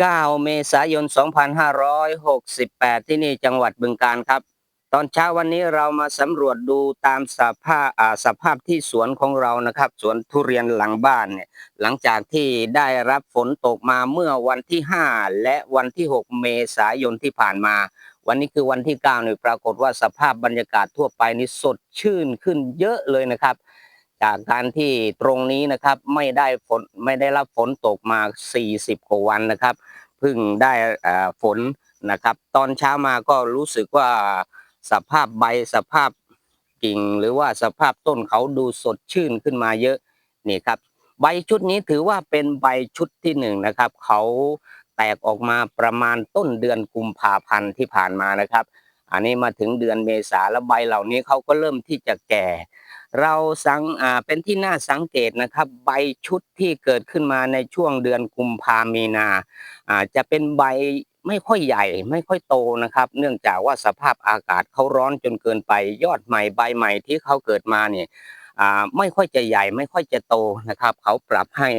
9 เมษายน 2568 ที่นี่จังหวัดบึงกาฬครับ ตอนเช้าวันนี้เรามาสำรวจดูตามสภาพอ่าสภาพที่สวนของเรานะครับ สวนทุเรียนหลังบ้านเนี่ยหลังจากที่ได้รับฝนตกมาเมื่อวันที่ 5 และวันที่ 6 เมษายนที่ผ่านมา วันนี้คือวันที่9เนี่ยปรากฏว่าสภาพบรรยากาศทั่วไปนี่สดชื่นขึ้นเยอะเลยนะครับ จากการที่ตรงนี้นะครับไม่ได้ฝนไม่ได้รับฝนตกมา 40 กว่าวันนะครับเพิ่งได้ฝนนะครับ ตอนเช้ามาก็รู้สึกว่าสภาพใบสภาพกิ่ง หรือว่าสภาพต้นเขาดูสดชื่นขึ้นมาเยอะนี่ครับใบชุดนี้ถือว่าเป็นใบชุดที่หนึ่งนะครับ เขาแตกออกมาประมาณต้นเดือนกุมภาพันธ์ที่ผ่านมานะครับ อันนี้มาถึงเดือนเมษาแล้วใบเหล่านี้เขาก็เริ่มที่จะแก่ เราสังอ่าเป็นที่น่าสังเกตนะครับ ใบชุดที่เกิดขึ้นมาในช่วงเดือนกุมภามีนาอ่าจะเป็นใบไม่ค่อยใหญ่ไม่ค่อยโตนะครับ เนื่องจากว่าสภาพอากาศเขาร้อนจนเกินไป ยอดใหม่ใบใหม่ที่เขาเกิดมาเนี่ยไม่ค่อยจะใหญ่ไม่ค่อยจะโตนะครับ เขาปรับให้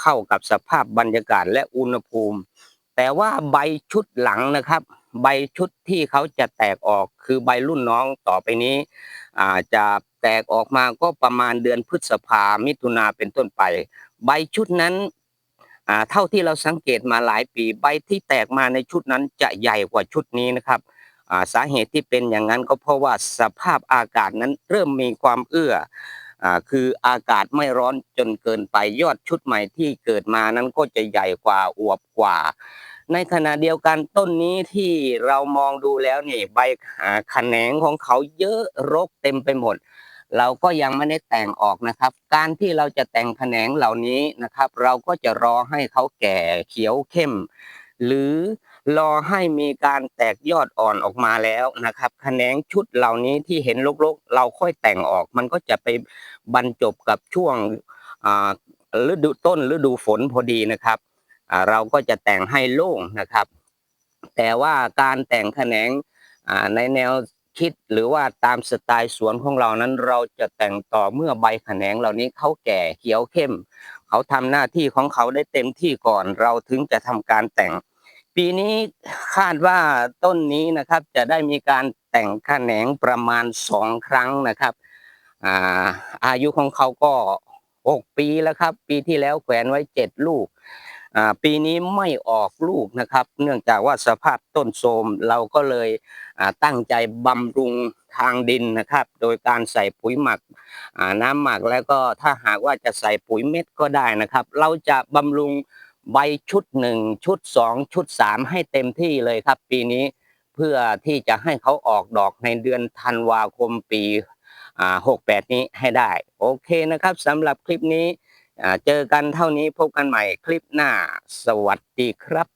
เข้ากับสภาพบรรยากาศและอุณหภูมิ แต่ว่าใบชุดหลังนะครับ ใบชุดที่เขาจะแตกออกคือใบรุ่นน้องต่อไปนี้ อ่าจะแตกออกมาก็ประมาณเดือนพฤษภามิถุนาเป็นต้นไป ใบชุดนั้นอ่าเท่าที่เราสังเกตมาหลายปี ใบที่แตกมาในชุดนั้นจะใหญ่กว่าชุดนี้นะครับอ่าสาเหตุที่เป็นอย่างนั้นก็เพราะว่าสภาพอากาศนั้นเริ่มมีความเอื้ออ่าคืออากาศไม่ร้อนจนเกินไปยอดชุดใหม่ที่เกิดมานั้นก็จะใหญ่กว่าอวบกว่า ในขณะเดียวกันต้นนี้ที่เรามองดูแล้วนี่ใบอ่าแขนงของเขาเยอะรกเต็มไปหมด เราก็ยังไม่ได้แต่งออกนะครับ การที่เราจะแต่งแขนงเหล่านี้นะครับ เราก็จะรอให้เขาแก่เขียวเข้ม หรือรอให้มีการแตกยอดอ่อนออกมาแล้วนะครับแขนงชุดเหล่านี้ที่เห็นรกๆ เราค่อยแต่งออก มันก็จะไปบรรจบกับช่วงฤดูต้นฤดูฝนพอดีนะครับ เราก็จะแต่งให้โล่งนะครับ แต่ว่าการแต่งแขนงในแนวคิดหรือว่าตามสไตล์สวนของเรานั้น เราจะแต่งต่อเมื่อใบแขนงเหล่านี้เขาแก่เขียวเข้ม เขาทำหน้าที่ของเขาได้เต็มที่ก่อน เราถึงจะทำการแต่ง ปีนี้คาดว่าต้นนี้นะครับจะได้มีการแต่งแขนงประมาณสองครั้งนะครับอาอายุของเขาก็หกปีแล้วครับ ปีที่แล้วแขวนไว้เจ็ดลูก ปีนี้ไม่ออกลูกนะครับ เนื่องจากว่าสภาพต้นโทรมเราก็เลยตั้งใจบำรุงทางดินนะครับ โดยการใส่ปุ๋ยหมักน้ำหมักแล้วก็ถ้าหากว่าจะใส่ปุ๋ยเม็ดก็ได้นะครับ เราจะบำรุงใบชุดหนึ่งชุดสองชุดสามให้เต็มที่เลยครับ ปีนี้เพื่อที่จะให้เขาออกดอกในเดือนธันวาคมปีหกแปดนี้ให้ได้ โอเคนะครับสำหรับคลิปนี้ เจอกันเท่านี้พบกันใหม่คลิปหน้า สวัสดีครับ